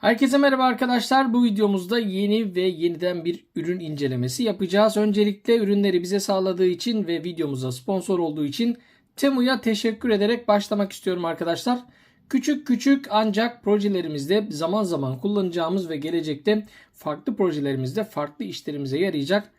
Herkese merhaba arkadaşlar. Bu videomuzda yeni ve yeniden bir ürün incelemesi yapacağız. Öncelikle ürünleri bize sağladığı için ve videomuza sponsor olduğu için Temu'ya teşekkür ederek başlamak istiyorum arkadaşlar. Küçük küçük ancak projelerimizde zaman zaman kullanacağımız ve gelecekte farklı projelerimizde farklı işlerimize yarayacak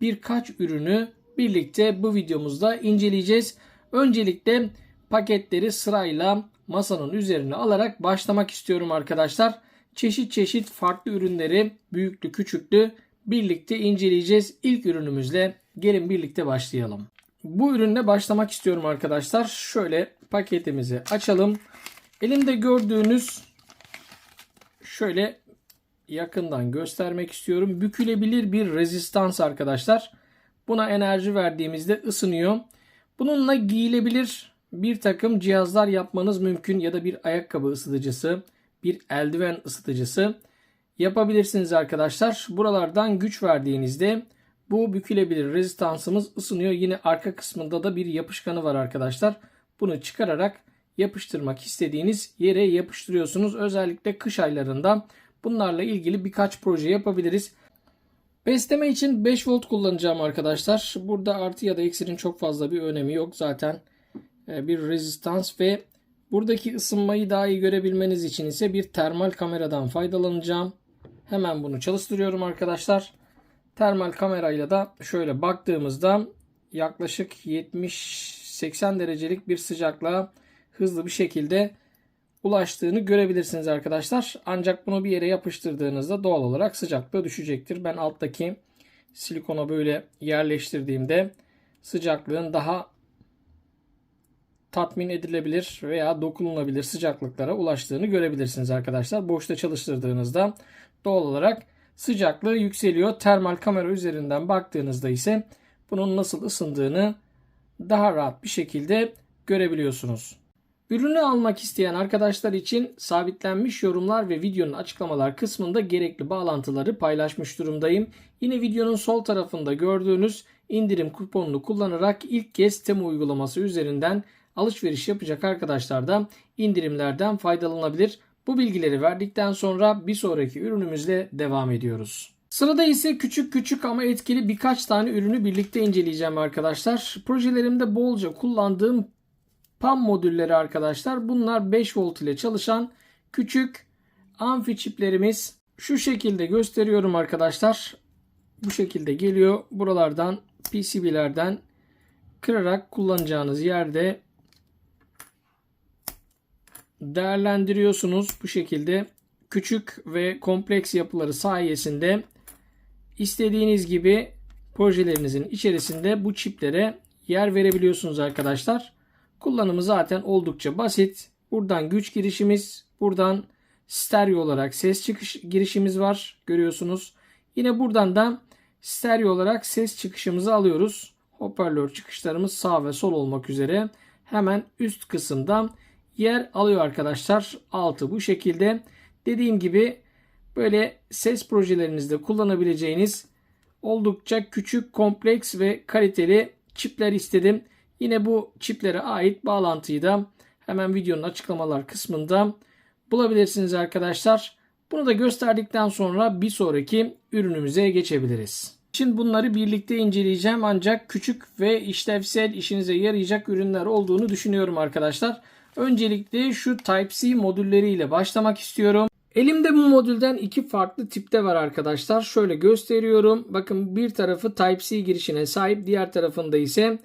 birkaç ürünü birlikte bu videomuzda inceleyeceğiz. Öncelikle paketleri sırayla masanın üzerine alarak başlamak istiyorum arkadaşlar. Çeşit çeşit farklı ürünleri büyüklü küçüklü birlikte inceleyeceğiz. İlk ürünümüzle gelin birlikte başlayalım. Bu ürünle başlamak istiyorum arkadaşlar. Şöyle paketimizi açalım. Elimde gördüğünüz şöyle yakından göstermek istiyorum. Bükülebilir bir rezistans arkadaşlar. Buna enerji verdiğimizde ısınıyor. Bununla giyilebilir bir takım cihazlar yapmanız mümkün ya da bir ayakkabı ısıtıcısı, bir eldiven ısıtıcısı yapabilirsiniz arkadaşlar. Buralardan güç verdiğinizde bu bükülebilir rezistansımız ısınıyor. Yine arka kısmında da bir yapışkanı var arkadaşlar. Bunu çıkararak yapıştırmak istediğiniz yere yapıştırıyorsunuz. Özellikle kış aylarında bunlarla ilgili birkaç proje yapabiliriz. Besleme için 5 volt kullanacağım arkadaşlar. Burada artı ya da eksinin çok fazla bir önemi yok. Zaten e, bir rezistans ve buradaki ısınmayı daha iyi görebilmeniz için ise bir termal kameradan faydalanacağım. Hemen bunu çalıştırıyorum arkadaşlar. Termal kamerayla da şöyle baktığımızda yaklaşık 70-80 derecelik bir sıcaklığa hızlı bir şekilde ulaştığını görebilirsiniz arkadaşlar. Ancak bunu bir yere yapıştırdığınızda doğal olarak sıcaklığı düşecektir. Ben alttaki silikona böyle yerleştirdiğimde sıcaklığın daha tatmin edilebilir veya dokunulabilir sıcaklıklara ulaştığını görebilirsiniz arkadaşlar. Boşta çalıştırdığınızda doğal olarak sıcaklığı yükseliyor. Termal kamera üzerinden baktığınızda ise bunun nasıl ısındığını daha rahat bir şekilde görebiliyorsunuz. Ürünü almak isteyen arkadaşlar için sabitlenmiş yorumlar ve videonun açıklamalar kısmında gerekli bağlantıları paylaşmış durumdayım. Yine videonun sol tarafında gördüğünüz indirim kuponunu kullanarak ilk kez Temu uygulaması üzerinden alışveriş yapacak arkadaşlar da indirimlerden faydalanabilir. Bu bilgileri verdikten sonra bir sonraki ürünümüzle devam ediyoruz. Sırada ise küçük küçük ama etkili birkaç tane ürünü birlikte inceleyeceğim arkadaşlar. Projelerimde bolca kullandığım PAM modülleri arkadaşlar. Bunlar 5 volt ile çalışan küçük amfi çiplerimiz. Şu şekilde gösteriyorum arkadaşlar. Bu şekilde geliyor. Buralardan PCB'lerden kırarak kullanacağınız yerde değerlendiriyorsunuz. Bu şekilde küçük ve kompleks yapıları sayesinde istediğiniz gibi projelerinizin içerisinde bu çiplere yer verebiliyorsunuz arkadaşlar. Kullanımı zaten oldukça basit. Buradan güç girişimiz, buradan stereo olarak ses çıkış girişimiz var. Görüyorsunuz. Yine buradan da stereo olarak ses çıkışımızı alıyoruz. Hoparlör çıkışlarımız sağ ve sol olmak üzere hemen üst kısımda yer alıyor arkadaşlar. Altı bu şekilde. Dediğim gibi böyle ses projelerinizde kullanabileceğiniz oldukça küçük, kompleks ve kaliteli çipler istedim. Yine bu çiplere ait bağlantıyı da hemen videonun açıklamalar kısmında bulabilirsiniz arkadaşlar. Bunu da gösterdikten sonra bir sonraki ürünümüze geçebiliriz. Şimdi bunları birlikte inceleyeceğim ancak küçük ve işlevsel işinize yarayacak ürünler olduğunu düşünüyorum arkadaşlar. Öncelikle şu Type-C modülleriyle başlamak istiyorum. Elimde bu modülden iki farklı tipte var arkadaşlar. Şöyle gösteriyorum. Bakın bir tarafı Type-C girişine sahip. Diğer tarafında ise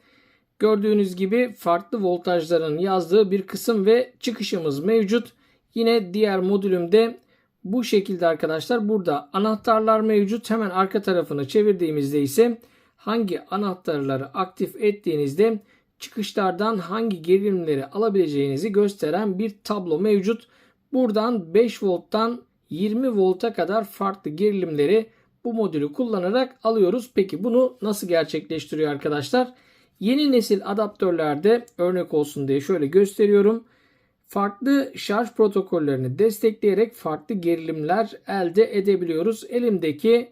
gördüğünüz gibi farklı voltajların yazdığı bir kısım ve çıkışımız mevcut. Yine diğer modülümde bu şekilde arkadaşlar. Burada anahtarlar mevcut. Hemen arka tarafını çevirdiğimizde ise hangi anahtarları aktif ettiğinizde çıkışlardan hangi gerilimleri alabileceğinizi gösteren bir tablo mevcut. Buradan 5 volttan 20 volta kadar farklı gerilimleri bu modülü kullanarak alıyoruz. Peki bunu nasıl gerçekleştiriyor arkadaşlar? Yeni nesil adaptörlerde örnek olsun diye şöyle gösteriyorum. Farklı şarj protokollerini destekleyerek farklı gerilimler elde edebiliyoruz. Elimdeki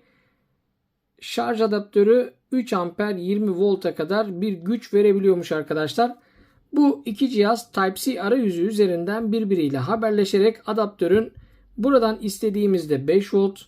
şarj adaptörü 3 amper 20 volta kadar bir güç verebiliyormuş arkadaşlar. Bu iki cihaz Type-C arayüzü üzerinden birbiriyle haberleşerek adaptörün Buradan istediğimizde 5 volt,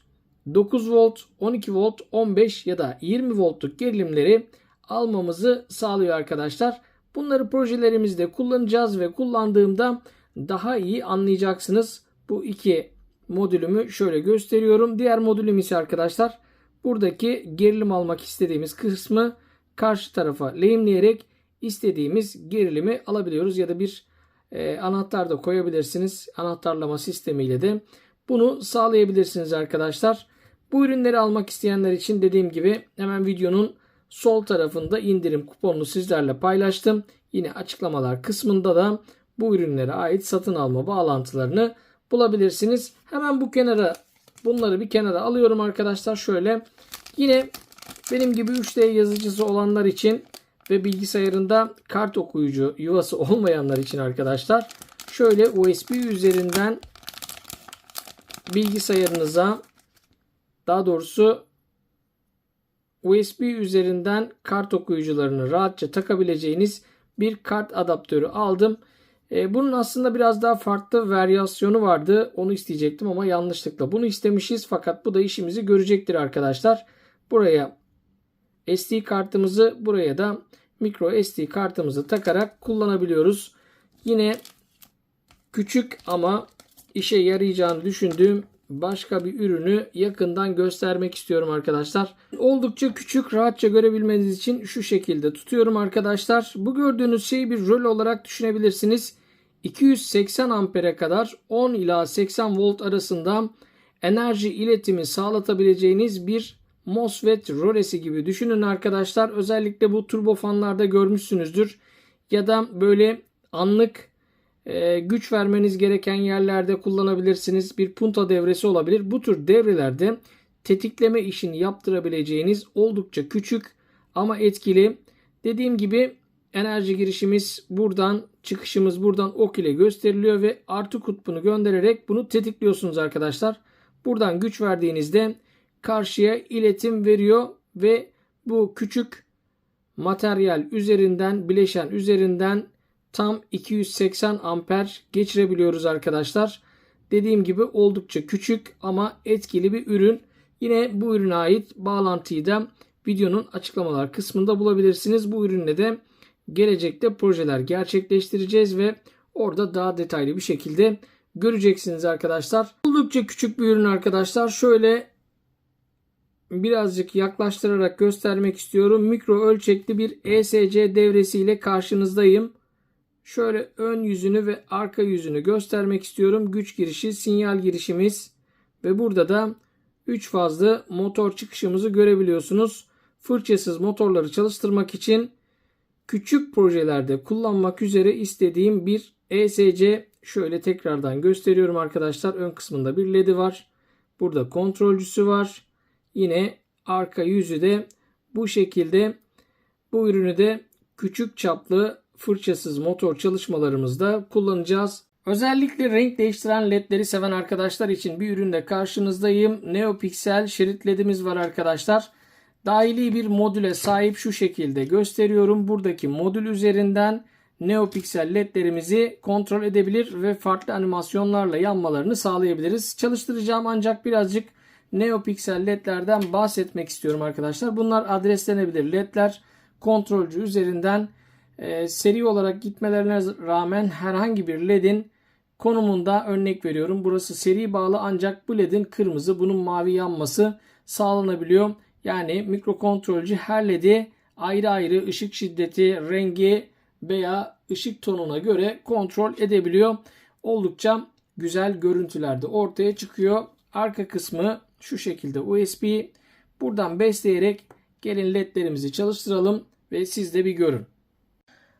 9 volt, 12 volt, 15 ya da 20 voltluk gerilimleri almamızı sağlıyor arkadaşlar. Bunları projelerimizde kullanacağız ve kullandığımda daha iyi anlayacaksınız. Bu iki modülümü şöyle gösteriyorum. Diğer modülüm ise arkadaşlar buradaki gerilim almak istediğimiz kısmı karşı tarafa lehimleyerek istediğimiz gerilimi alabiliyoruz ya da bir e, anahtar da koyabilirsiniz. Anahtarlama sistemiyle de bunu sağlayabilirsiniz arkadaşlar. Bu ürünleri almak isteyenler için dediğim gibi hemen videonun sol tarafında indirim kuponunu sizlerle paylaştım. Yine açıklamalar kısmında da bu ürünlere ait satın alma bağlantılarını bulabilirsiniz. Hemen bu kenara bunları bir kenara alıyorum arkadaşlar. Şöyle yine benim gibi 3D yazıcısı olanlar için ve bilgisayarında kart okuyucu yuvası olmayanlar için arkadaşlar şöyle USB üzerinden bilgisayarınıza daha doğrusu USB üzerinden kart okuyucularını rahatça takabileceğiniz bir kart adaptörü aldım. E, bunun aslında biraz daha farklı varyasyonu vardı. Onu isteyecektim ama yanlışlıkla bunu istemişiz. Fakat bu da işimizi görecektir arkadaşlar. Buraya SD kartımızı buraya da micro SD kartımızı takarak kullanabiliyoruz. Yine küçük ama işe yarayacağını düşündüğüm başka bir ürünü yakından göstermek istiyorum arkadaşlar. Oldukça küçük rahatça görebilmeniz için şu şekilde tutuyorum arkadaşlar. Bu gördüğünüz şeyi bir rol olarak düşünebilirsiniz. 280 ampere kadar 10 ila 80 volt arasında enerji iletimi sağlatabileceğiniz bir MOSFET rolesi gibi düşünün arkadaşlar. Özellikle bu turbofanlarda görmüşsünüzdür. Ya da böyle anlık e, güç vermeniz gereken yerlerde kullanabilirsiniz. Bir punta devresi olabilir. Bu tür devrelerde tetikleme işini yaptırabileceğiniz oldukça küçük ama etkili. Dediğim gibi enerji girişimiz buradan, çıkışımız buradan ok ile gösteriliyor ve artı kutbunu göndererek bunu tetikliyorsunuz arkadaşlar. Buradan güç verdiğinizde karşıya iletim veriyor ve bu küçük materyal üzerinden, bileşen üzerinden tam 280 amper geçirebiliyoruz arkadaşlar. Dediğim gibi oldukça küçük ama etkili bir ürün. Yine bu ürüne ait bağlantıyı da videonun açıklamalar kısmında bulabilirsiniz. Bu ürünle de gelecekte projeler gerçekleştireceğiz ve orada daha detaylı bir şekilde göreceksiniz arkadaşlar. Oldukça küçük bir ürün arkadaşlar. Şöyle birazcık yaklaştırarak göstermek istiyorum. Mikro ölçekli bir ESC devresiyle karşınızdayım. Şöyle ön yüzünü ve arka yüzünü göstermek istiyorum. Güç girişi, sinyal girişimiz ve burada da 3 fazlı motor çıkışımızı görebiliyorsunuz. Fırçasız motorları çalıştırmak için küçük projelerde kullanmak üzere istediğim bir ESC şöyle tekrardan gösteriyorum arkadaşlar. Ön kısmında bir ledi var. Burada kontrolcüsü var. Yine arka yüzü de bu şekilde bu ürünü de küçük çaplı fırçasız motor çalışmalarımızda kullanacağız. Özellikle renk değiştiren ledleri seven arkadaşlar için bir üründe karşınızdayım. NeoPixel şerit ledimiz var arkadaşlar. Dahili bir modüle sahip şu şekilde gösteriyorum. Buradaki modül üzerinden NeoPixel ledlerimizi kontrol edebilir ve farklı animasyonlarla yanmalarını sağlayabiliriz. Çalıştıracağım ancak birazcık NeoPixel ledlerden bahsetmek istiyorum arkadaşlar. Bunlar adreslenebilir ledler. Kontrolcü üzerinden e, seri olarak gitmelerine rağmen herhangi bir ledin konumunda örnek veriyorum. Burası seri bağlı ancak bu ledin kırmızı bunun mavi yanması sağlanabiliyor. Yani mikrokontrolcü her ledi ayrı ayrı ışık şiddeti, rengi veya ışık tonuna göre kontrol edebiliyor. Oldukça güzel görüntülerde ortaya çıkıyor. Arka kısmı şu şekilde USB. Buradan besleyerek gelin ledlerimizi çalıştıralım ve siz de bir görün.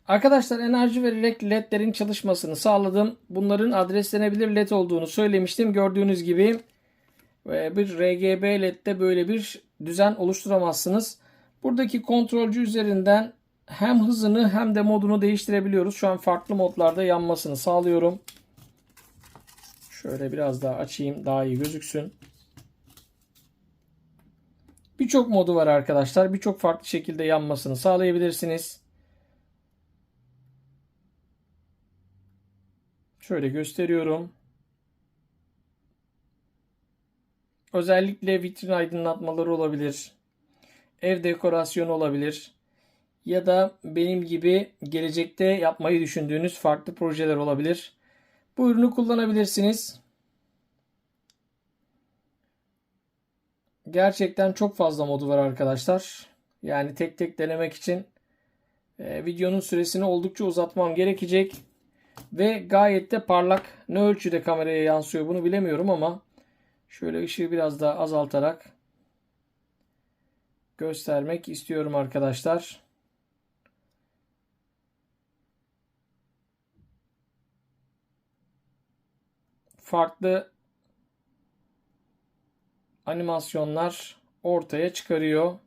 Arkadaşlar enerji vererek ledlerin çalışmasını sağladım. Bunların adreslenebilir led olduğunu söylemiştim. Gördüğünüz gibi bir RGB ledde böyle bir düzen oluşturamazsınız. Buradaki kontrolcü üzerinden hem hızını hem de modunu değiştirebiliyoruz. Şu an farklı modlarda yanmasını sağlıyorum. Şöyle biraz daha açayım daha iyi gözüksün. Birçok modu var arkadaşlar. Birçok farklı şekilde yanmasını sağlayabilirsiniz. Şöyle gösteriyorum. özellikle vitrin aydınlatmaları olabilir. Ev dekorasyonu olabilir. Ya da benim gibi gelecekte yapmayı düşündüğünüz farklı projeler olabilir. Bu ürünü kullanabilirsiniz. Gerçekten çok fazla modu var arkadaşlar. Yani tek tek denemek için e, videonun süresini oldukça uzatmam gerekecek. Ve gayet de parlak. Ne ölçüde kameraya yansıyor bunu bilemiyorum ama şöyle ışığı biraz daha azaltarak göstermek istiyorum arkadaşlar. Farklı animasyonlar ortaya çıkarıyor.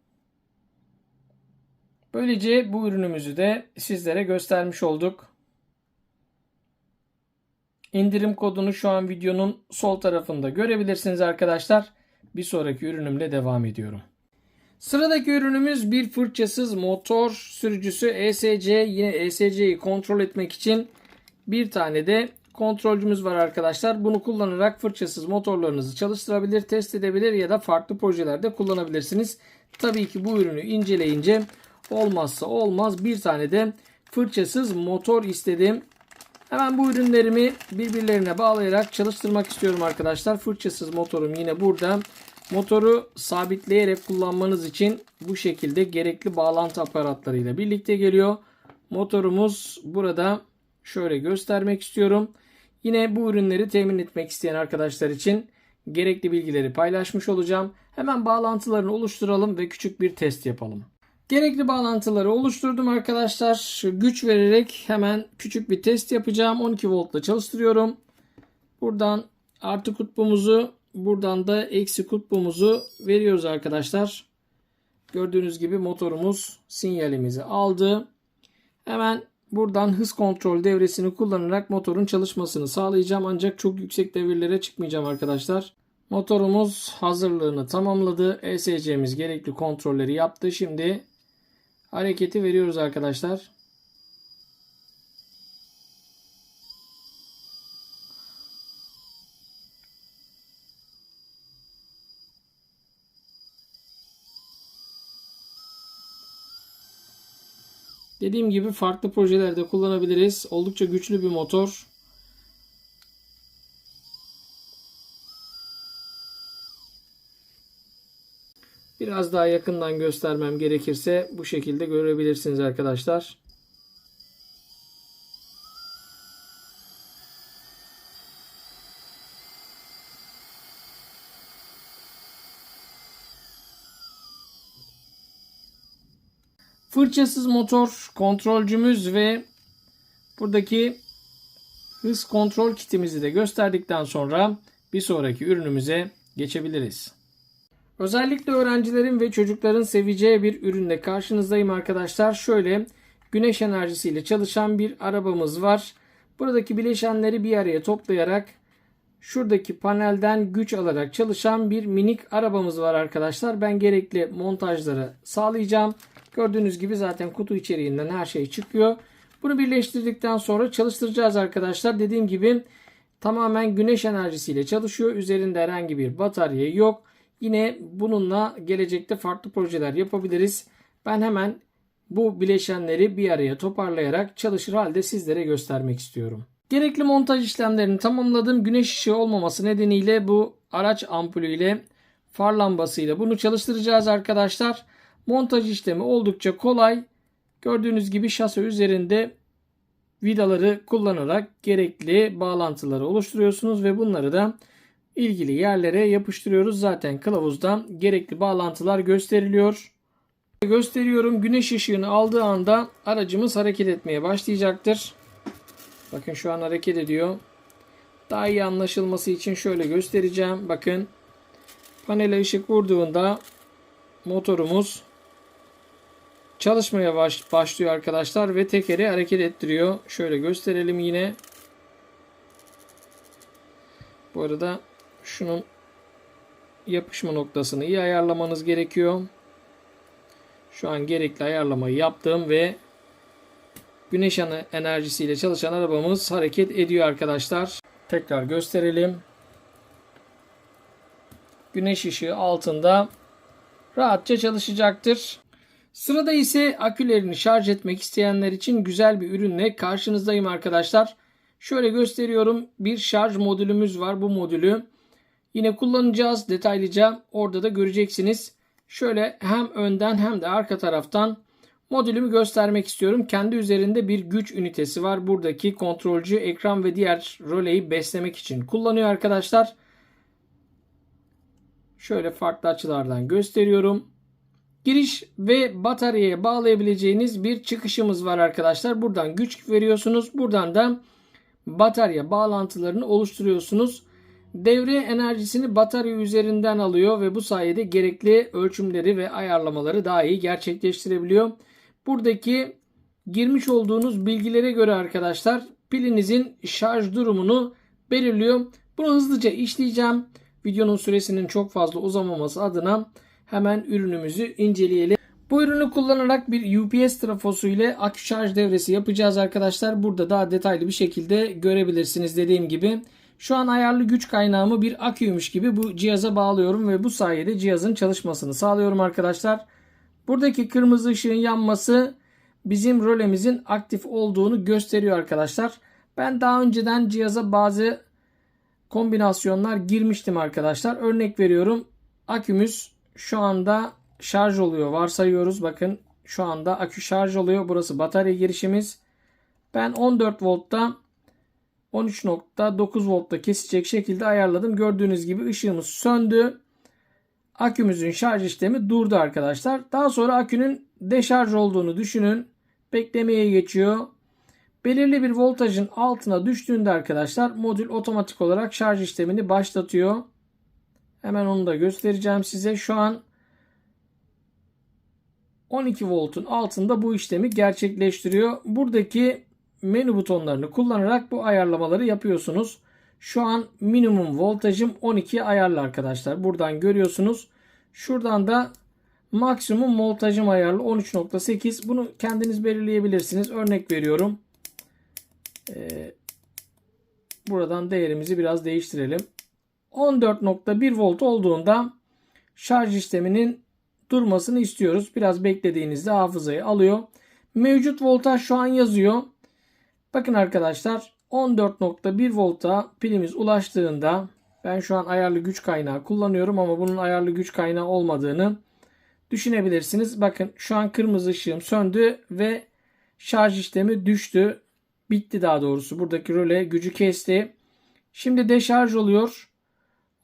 Böylece bu ürünümüzü de sizlere göstermiş olduk. İndirim kodunu şu an videonun sol tarafında görebilirsiniz arkadaşlar. Bir sonraki ürünümle devam ediyorum. Sıradaki ürünümüz bir fırçasız motor sürücüsü ESC. Yine ESC'yi kontrol etmek için bir tane de kontrolcümüz var arkadaşlar. Bunu kullanarak fırçasız motorlarınızı çalıştırabilir, test edebilir ya da farklı projelerde kullanabilirsiniz. Tabii ki bu ürünü inceleyince olmazsa olmaz bir tane de fırçasız motor istedim. Hemen bu ürünlerimi birbirlerine bağlayarak çalıştırmak istiyorum arkadaşlar. Fırçasız motorum yine burada. Motoru sabitleyerek kullanmanız için bu şekilde gerekli bağlantı aparatlarıyla birlikte geliyor. Motorumuz burada şöyle göstermek istiyorum. Yine bu ürünleri temin etmek isteyen arkadaşlar için gerekli bilgileri paylaşmış olacağım. Hemen bağlantılarını oluşturalım ve küçük bir test yapalım. Gerekli bağlantıları oluşturdum arkadaşlar. Güç vererek hemen küçük bir test yapacağım. 12 voltla çalıştırıyorum. Buradan artı kutbumuzu buradan da eksi kutbumuzu veriyoruz arkadaşlar. Gördüğünüz gibi motorumuz sinyalimizi aldı. Hemen buradan hız kontrol devresini kullanarak motorun çalışmasını sağlayacağım. Ancak çok yüksek devirlere çıkmayacağım arkadaşlar. Motorumuz hazırlığını tamamladı. ESC'miz gerekli kontrolleri yaptı. Şimdi hareketi veriyoruz arkadaşlar. Dediğim gibi farklı projelerde kullanabiliriz. Oldukça güçlü bir motor. Biraz daha yakından göstermem gerekirse bu şekilde görebilirsiniz arkadaşlar. Fırçasız motor kontrolcümüz ve buradaki hız kontrol kitimizi de gösterdikten sonra bir sonraki ürünümüze geçebiliriz. Özellikle öğrencilerin ve çocukların seveceği bir ürünle karşınızdayım arkadaşlar. Şöyle güneş enerjisiyle çalışan bir arabamız var. Buradaki bileşenleri bir araya toplayarak şuradaki panelden güç alarak çalışan bir minik arabamız var arkadaşlar. Ben gerekli montajları sağlayacağım. Gördüğünüz gibi zaten kutu içeriğinden her şey çıkıyor. Bunu birleştirdikten sonra çalıştıracağız arkadaşlar. Dediğim gibi tamamen güneş enerjisiyle çalışıyor. Üzerinde herhangi bir batarya yok. Yine bununla gelecekte farklı projeler yapabiliriz. Ben hemen bu bileşenleri bir araya toparlayarak çalışır halde sizlere göstermek istiyorum. Gerekli montaj işlemlerini tamamladım. Güneş ışığı olmaması nedeniyle bu araç ampulüyle far lambasıyla bunu çalıştıracağız arkadaşlar. Montaj işlemi oldukça kolay. Gördüğünüz gibi şase üzerinde vidaları kullanarak gerekli bağlantıları oluşturuyorsunuz ve bunları da ilgili yerlere yapıştırıyoruz. Zaten kılavuzda gerekli bağlantılar gösteriliyor. Gösteriyorum. Güneş ışığını aldığı anda aracımız hareket etmeye başlayacaktır. Bakın şu an hareket ediyor. Daha iyi anlaşılması için şöyle göstereceğim. Bakın panele ışık vurduğunda motorumuz çalışmaya baş, başlıyor arkadaşlar ve tekeri hareket ettiriyor. Şöyle gösterelim yine. Bu arada şunun yapışma noktasını iyi ayarlamanız gerekiyor. Şu an gerekli ayarlamayı yaptım ve güneş enerjisiyle çalışan arabamız hareket ediyor arkadaşlar. Tekrar gösterelim. güneş ışığı altında rahatça çalışacaktır. Sırada ise akülerini şarj etmek isteyenler için güzel bir ürünle karşınızdayım arkadaşlar. Şöyle gösteriyorum. Bir şarj modülümüz var. Bu modülü yine kullanacağız detaylıca. Orada da göreceksiniz. Şöyle hem önden hem de arka taraftan modülümü göstermek istiyorum. Kendi üzerinde bir güç ünitesi var. Buradaki kontrolcü ekran ve diğer röleyi beslemek için kullanıyor arkadaşlar. Şöyle farklı açılardan gösteriyorum. Giriş ve bataryaya bağlayabileceğiniz bir çıkışımız var arkadaşlar. Buradan güç veriyorsunuz. Buradan da batarya bağlantılarını oluşturuyorsunuz. Devre enerjisini batarya üzerinden alıyor ve bu sayede gerekli ölçümleri ve ayarlamaları daha iyi gerçekleştirebiliyor. Buradaki girmiş olduğunuz bilgilere göre arkadaşlar pilinizin şarj durumunu belirliyor. Bunu hızlıca işleyeceğim. Videonun süresinin çok fazla uzamaması adına hemen ürünümüzü inceleyelim. Bu ürünü kullanarak bir UPS trafosu ile akü şarj devresi yapacağız arkadaşlar. Burada daha detaylı bir şekilde görebilirsiniz dediğim gibi. Şu an ayarlı güç kaynağımı bir aküymüş gibi bu cihaza bağlıyorum ve bu sayede cihazın çalışmasını sağlıyorum arkadaşlar. Buradaki kırmızı ışığın yanması bizim rölemizin aktif olduğunu gösteriyor arkadaşlar. Ben daha önceden cihaza bazı kombinasyonlar girmiştim arkadaşlar. Örnek veriyorum. Akümüz şu anda şarj oluyor. Varsayıyoruz. Bakın şu anda akü şarj oluyor. Burası batarya girişimiz. Ben 14 voltta 13.9 voltta kesecek şekilde ayarladım. Gördüğünüz gibi ışığımız söndü. Akümüzün şarj işlemi durdu arkadaşlar. Daha sonra akünün deşarj olduğunu düşünün. Beklemeye geçiyor. Belirli bir voltajın altına düştüğünde arkadaşlar modül otomatik olarak şarj işlemini başlatıyor. Hemen onu da göstereceğim size. Şu an 12 voltun altında bu işlemi gerçekleştiriyor. Buradaki menü butonlarını kullanarak bu ayarlamaları yapıyorsunuz. Şu an minimum voltajım 12 ayarlı arkadaşlar. Buradan görüyorsunuz. Şuradan da maksimum voltajım ayarlı 13.8. Bunu kendiniz belirleyebilirsiniz. Örnek veriyorum. Ee, buradan değerimizi biraz değiştirelim. 14.1 volt olduğunda şarj işleminin durmasını istiyoruz. Biraz beklediğinizde hafızayı alıyor. Mevcut voltaj şu an yazıyor. Bakın arkadaşlar 14.1 volta pilimiz ulaştığında ben şu an ayarlı güç kaynağı kullanıyorum ama bunun ayarlı güç kaynağı olmadığını düşünebilirsiniz. Bakın şu an kırmızı ışığım söndü ve şarj işlemi düştü. Bitti daha doğrusu. Buradaki röle gücü kesti. Şimdi deşarj oluyor.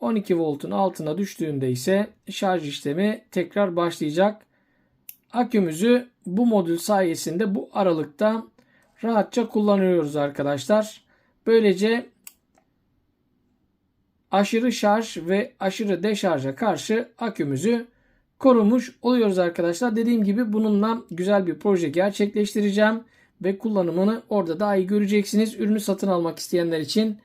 12 voltun altına düştüğünde ise şarj işlemi tekrar başlayacak. Akümüzü bu modül sayesinde bu aralıkta rahatça kullanıyoruz arkadaşlar. Böylece aşırı şarj ve aşırı deşarja karşı akümüzü korumuş oluyoruz arkadaşlar. Dediğim gibi bununla güzel bir proje gerçekleştireceğim ve kullanımını orada daha iyi göreceksiniz. Ürünü satın almak isteyenler için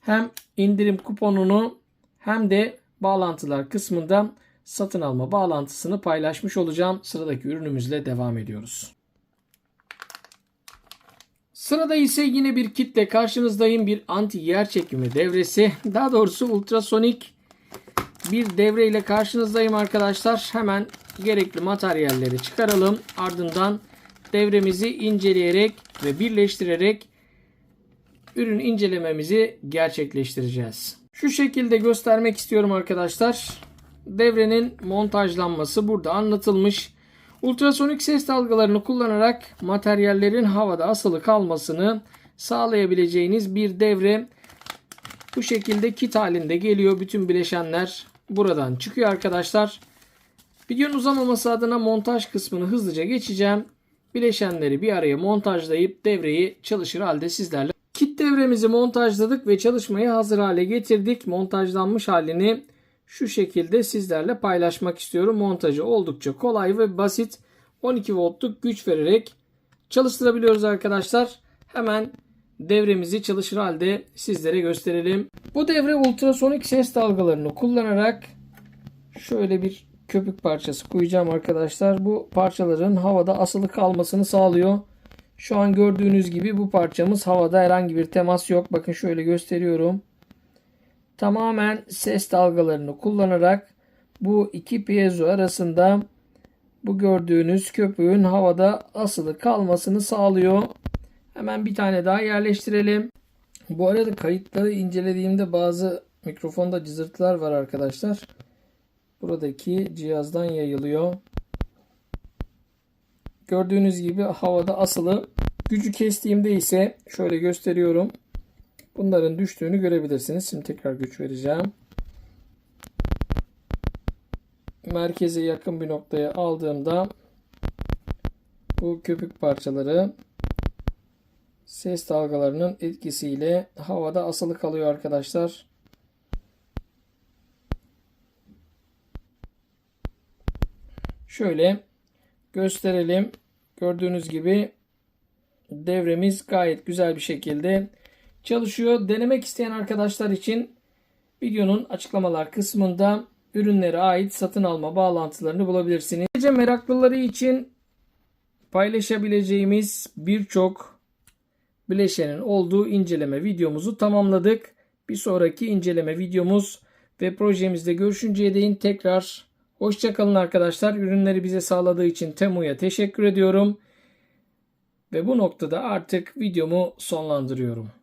hem indirim kuponunu hem de bağlantılar kısmında satın alma bağlantısını paylaşmış olacağım. Sıradaki ürünümüzle devam ediyoruz. Sırada ise yine bir kitle karşınızdayım. Bir anti yer çekimi devresi. Daha doğrusu ultrasonik bir devre ile karşınızdayım arkadaşlar. Hemen gerekli materyalleri çıkaralım. Ardından devremizi inceleyerek ve birleştirerek ürün incelememizi gerçekleştireceğiz. Şu şekilde göstermek istiyorum arkadaşlar. Devrenin montajlanması burada anlatılmış. Ultrasonik ses dalgalarını kullanarak materyallerin havada asılı kalmasını sağlayabileceğiniz bir devre. Bu şekilde kit halinde geliyor. Bütün bileşenler buradan çıkıyor arkadaşlar. Videonun uzamaması adına montaj kısmını hızlıca geçeceğim. Bileşenleri bir araya montajlayıp devreyi çalışır halde sizlerle. Kit devremizi montajladık ve çalışmaya hazır hale getirdik. Montajlanmış halini şu şekilde sizlerle paylaşmak istiyorum. Montajı oldukça kolay ve basit. 12 voltluk güç vererek çalıştırabiliyoruz arkadaşlar. Hemen devremizi çalışır halde sizlere gösterelim. Bu devre ultrasonik ses dalgalarını kullanarak şöyle bir köpük parçası koyacağım arkadaşlar. Bu parçaların havada asılı kalmasını sağlıyor. Şu an gördüğünüz gibi bu parçamız havada herhangi bir temas yok. Bakın şöyle gösteriyorum tamamen ses dalgalarını kullanarak bu iki piezo arasında bu gördüğünüz köpüğün havada asılı kalmasını sağlıyor. Hemen bir tane daha yerleştirelim. Bu arada kayıtları incelediğimde bazı mikrofonda cızırtılar var arkadaşlar. Buradaki cihazdan yayılıyor. Gördüğünüz gibi havada asılı. Gücü kestiğimde ise şöyle gösteriyorum. Bunların düştüğünü görebilirsiniz. Şimdi tekrar güç vereceğim. Merkeze yakın bir noktaya aldığımda bu köpük parçaları ses dalgalarının etkisiyle havada asılı kalıyor arkadaşlar. Şöyle gösterelim. Gördüğünüz gibi devremiz gayet güzel bir şekilde çalışıyor. Denemek isteyen arkadaşlar için videonun açıklamalar kısmında ürünlere ait satın alma bağlantılarını bulabilirsiniz. Ayrıca meraklıları için paylaşabileceğimiz birçok bileşenin olduğu inceleme videomuzu tamamladık. Bir sonraki inceleme videomuz ve projemizde görüşünceye değin tekrar hoşçakalın arkadaşlar. Ürünleri bize sağladığı için Temu'ya teşekkür ediyorum. Ve bu noktada artık videomu sonlandırıyorum.